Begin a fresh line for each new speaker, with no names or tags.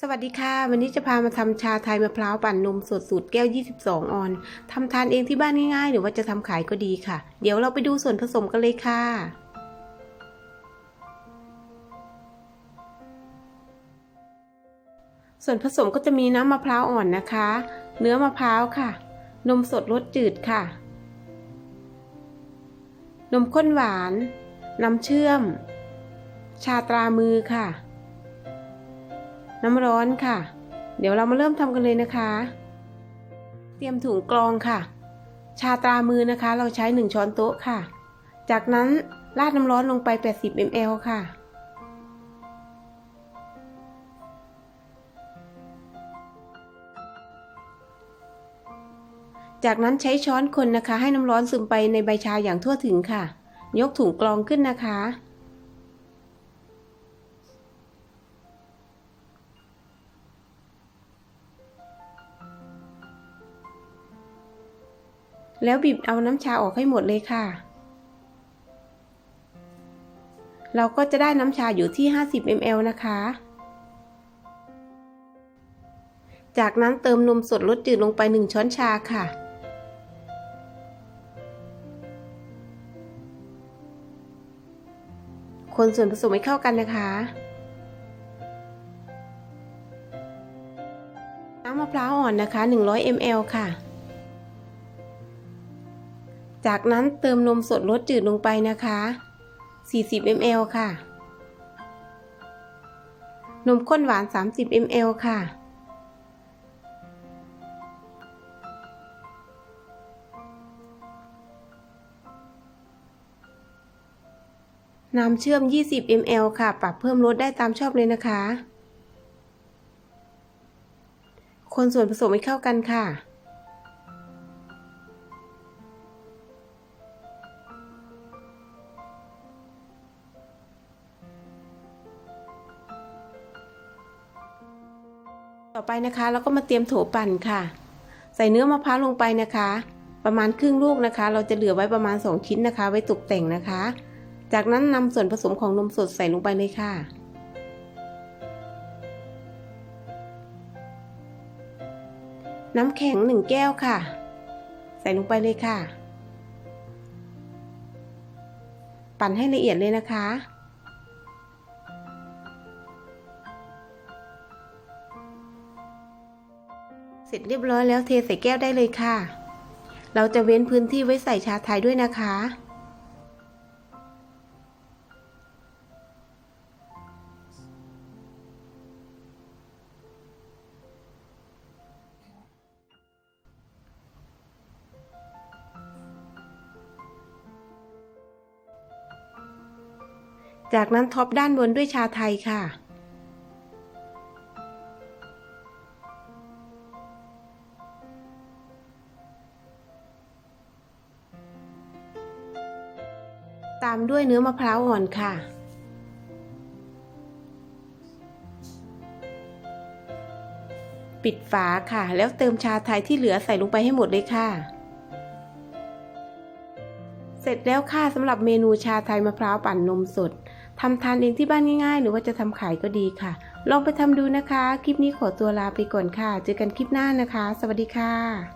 สวัสดีค่ะ วันนี้จะพามาทำชาไทยมะพร้าวปั่นนมสดสูตรแก้ว 22 ออนทำทานเองที่บ้านง่ายๆ หรือว่าจะทำขายก็ดีค่ะ เดี๋ยวเราไปดูส่วนผสมกันเลยค่ะ ส่วนผสมก็จะมีน้ำมะพร้าวอ่อนนะคะ เนื้อมะพร้าวค่ะ นมสดรสจืดค่ะ นมข้นหวาน น้ำเชื่อม ชาตรามือค่ะ น้ำร้อนค่ะ เดี๋ยวเรามาเริ่มทำกันเลยนะคะ เตรียมถุงกรองค่ะ ชาตรามือนะคะ เราใช้ 1 ช้อนโต๊ะค่ะ จากนั้นราดน้ำร้อนลงไป 80 ml ค่ะ จากนั้นใช้ช้อนคนนะคะ ให้น้ำร้อนซึมไปในใบชาอย่างทั่วถึงค่ะ ยกถุงกรองขึ้นนะคะ แล้วบีบเอาน้ำชาออกให้หมดเลยค่ะ เราก็จะได้น้ำชาอยู่ที่ 50 ml นะคะ จากนั้นเติมนมสดรสจืดลงไป 1 ช้อนชาค่ะ คนส่วนผสมให้เข้ากันนะคะน้ำมะพร้าวอ่อนนะคะ 100 ml ค่ะ จากนั้นเติมนมสดรสจืดลงไปนะคะ 40 ml ค่ะ นมข้นหวาน 30 ml ค่ะ น้ำเชื่อม 20 ml ค่ะ ปรับเพิ่มรสได้ตามชอบเลยนะคะ คนส่วนผสมให้เข้ากันค่ะ ต่อไปนะคะเราก็มาเตรียมโถปั่นค่ะ ใส่เนื้อมะพร้าวลงไปนะคะ ประมาณครึ่งลูกนะคะ เราจะเหลือไว้ประมาณ 2 ชิ้นนะคะ ไว้ตกแต่งนะคะ จากนั้นนำส่วนผสมของนมสดใส่ลงไปเลยค่ะน้ำแข็ง1แก้วค่ะ ใส่ลงไปเลยค่ะ ปั่นให้ละเอียดเลยนะคะ เสร็จเรียบร้อยแล้วเทใส่แก้วได้เลยค่ะ เราจะเว้นพื้นที่ไว้ใส่ชาไทยด้วยนะคะ จากนั้นท็อปด้านบนด้วยชาไทยค่ะ ตามด้วยเนื้อมะพร้าวอ่อนค่ะ ปิดฝาค่ะ แล้วเติมชาไทยที่เหลือใส่ลงไปให้หมดเลยค่ะ เสร็จแล้วค่ะสำหรับเมนูชาไทยมะพร้าวปั่นนมสดทำทานเองที่บ้านง่ายๆ หรือว่าจะทำขายก็ดีค่ะ ลองไปทำดูนะคะ คลิปนี้ขอตัวลาไปก่อนค่ะ เจอกันคลิปหน้านะคะ สวัสดีค่ะ